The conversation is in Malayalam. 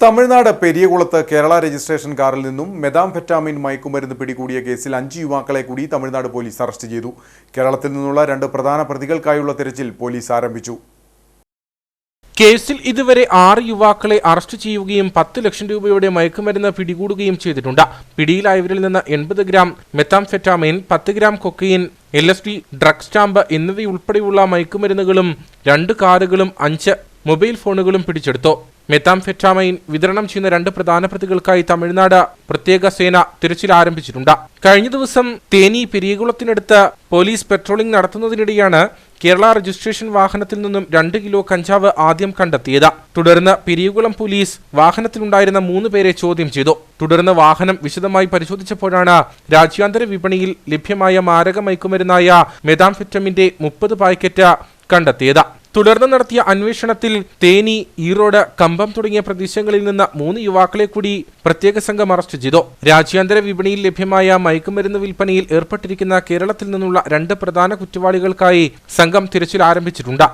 തമിഴ്നാട് പെരിയകുളത്ത് കേരള രജിസ്ട്രേഷൻ കാറിൽ നിന്നും മെതാംഫെറ്റാമിൻ മയക്കുമരുന്ന് പിടികൂടിയ കേസിൽ അഞ്ച് യുവാക്കളെ കൂടി തമിഴ്നാട് പോലീസ് അറസ്റ്റ് ചെയ്തു. കേരളത്തിൽ നിന്നുള്ള രണ്ട് പ്രധാന പ്രതികൾക്കായുള്ള തിരച്ചിൽ പോലീസ് ആരംഭിച്ചു. കേസിൽ ഇതുവരെ ആറ് യുവാക്കളെ അറസ്റ്റ് ചെയ്യുകയും പത്ത് ലക്ഷം രൂപയുടെ മയക്കുമരുന്ന് പിടികൂടുകയും ചെയ്തിട്ടുണ്ട്. പിടിയിലായവരിൽ നിന്ന് എൺപത് ഗ്രാം മെത്താംഫെറ്റാമിൻ പത്ത് gram cocaine L S D drug stamp എന്നിവയുൾപ്പെടെയുള്ള മയക്കുമരുന്നുകളും രണ്ട് കാറുകളും അഞ്ച് മൊബൈൽ ഫോണുകളും പിടിച്ചെടുത്തു. മെത്താംഫെറ്റാമൈൻ വിതരണം ചെയ്യുന്ന രണ്ട് പ്രധാന പ്രതികൾക്കായി തമിഴ്നാട് പ്രത്യേക സേന തിരച്ചിൽ ആരംഭിച്ചിട്ടുണ്ട്. കഴിഞ്ഞ ദിവസം തേനി പെരിയകുളത്തിനടുത്ത് പോലീസ് പെട്രോളിംഗ് നടത്തുന്നതിനിടെയാണ് കേരള രജിസ്ട്രേഷൻ വാഹനത്തിൽ നിന്നും രണ്ട് കിലോ കഞ്ചാവ് ആദ്യം കണ്ടെത്തിയത്. തുടർന്ന് പെരിയകുളം പോലീസ് വാഹനത്തിലുണ്ടായിരുന്ന മൂന്ന് പേരെ ചോദ്യം ചെയ്തു. തുടർന്ന് വാഹനം വിശദമായി പരിശോധിച്ചപ്പോഴാണ് രാജ്യാന്തര വിപണിയിൽ ലഭ്യമായ മാരക മയക്കുമരുന്നായ മെതാംഫെറ്റമിന്റെ മുപ്പത് പാക്കറ്റ് കണ്ടെത്തിയത്. തുടർന്ന് നടത്തിയ അന്വേഷണത്തിൽ തേനി ഈറോഡ് കമ്പം തുടങ്ങിയ പ്രദേശങ്ങളിൽ നിന്ന് മൂന്ന് യുവാക്കളെ കൂടി പ്രത്യേക സംഘം അറസ്റ്റ് ചെയ്തു. രാജ്യാന്തര വിപണിയിൽ ലഭ്യമായ മയക്കുമരുന്ന് വിൽപ്പനയിൽ ഏർപ്പെട്ടിരിക്കുന്ന കേരളത്തിൽ നിന്നുള്ള രണ്ട് പ്രധാന കുറ്റവാളികൾക്കായി സംഘം തിരച്ചിൽ ആരംഭിച്ചിട്ടുണ്ട്.